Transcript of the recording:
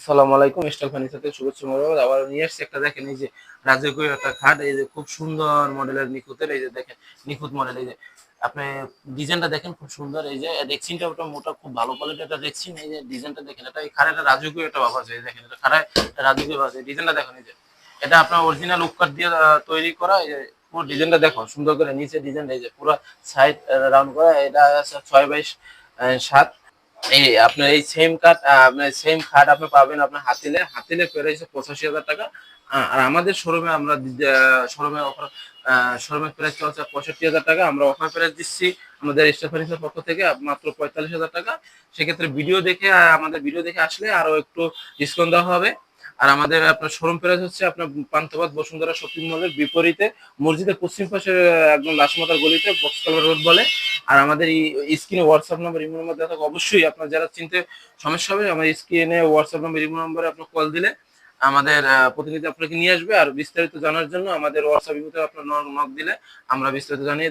আসসালামু আলাইকুম style furniture শুভেচ্ছা মোবারক। আবার নিয়ে আসছি একটা, দেখেন এই যে রাজকীয় একটা খাট, এই যে খুব সুন্দর মডেলের নিখুঁতের, এই যে দেখেন, নিখুঁত মডেল, এই যে আপনি ডিজাইনটা দেখেন, খুব সুন্দর, এই যে রেক্সিনটা ওটা মোটা, খুব ভালো কোয়ালিটি একটা রেক্সিন এই যে ডিজাইনটা দেখেন, এটা এই খাড়াটা রাজকীয় একটা ভাব আছে দেখেন, এটা একটা রাজকীয় ভাব আছে ডিজাইনটা দেখেন, এই যে এটা আপনার অরিজিনাল উপকার দিয়ে তৈরি করা, এই যে পুরো ডিজাইনটা দেখো, সুন্দর করে নিচে ডিজাইনটা, এই যে পুরো সাইড রাউন্ড করা, এটা ছয় বাইশ সাত এই আপনার এই সেম কাঠ সেম খাট আপনি পাবেন আপনার হাতিলে। হাতিলে প্রাইস পঁচাশি হাজার টাকা। আর আমাদের শোরুমে আমরা শোরুমে অফার শোরুমের প্রাইস চলছে পঁয়ষট্টি হাজার টাকা। আমরা অফার প্রাইস দিচ্ছি আমাদের স্টেফানিসের পক্ষ থেকে মাত্র পঁয়তাল্লিশ হাজার টাকা। সেক্ষেত্রে ভিডিও দেখে আমাদের ভিডিও দেখে আসলে আরও একটু ডিসকাউন্ট দেওয়া হবে। আর আমাদের আপনার শোরুম প্রাইস হচ্ছে আপনার পান্থবাদ বসুন্ধরা শপিং মলের বিপরীতে, মসজিদের পশ্চিম পাশে একদম লাশমাতার গলিতে বক্সকালার রোড বলে। আর আমাদের এই স্ক্রিনে হোয়াটসঅ্যাপ নাম্বার ইমো নাম্বার দেওয়া অবশ্যই আপনার যারা চিনতে সমস্যা হবে, আমার স্ক্রিনে হোয়াটসঅ্যাপ নাম্বার ইমো নাম্বারে আপনার কল দিলে আমাদের প্রতিনিধি আপনাকে নিয়ে আসবে। আর বিস্তারিত জানার জন্য আমাদের হোয়াটসঅ্যাপ আপনার নক দিলে আমরা বিস্তারিত জানিয়ে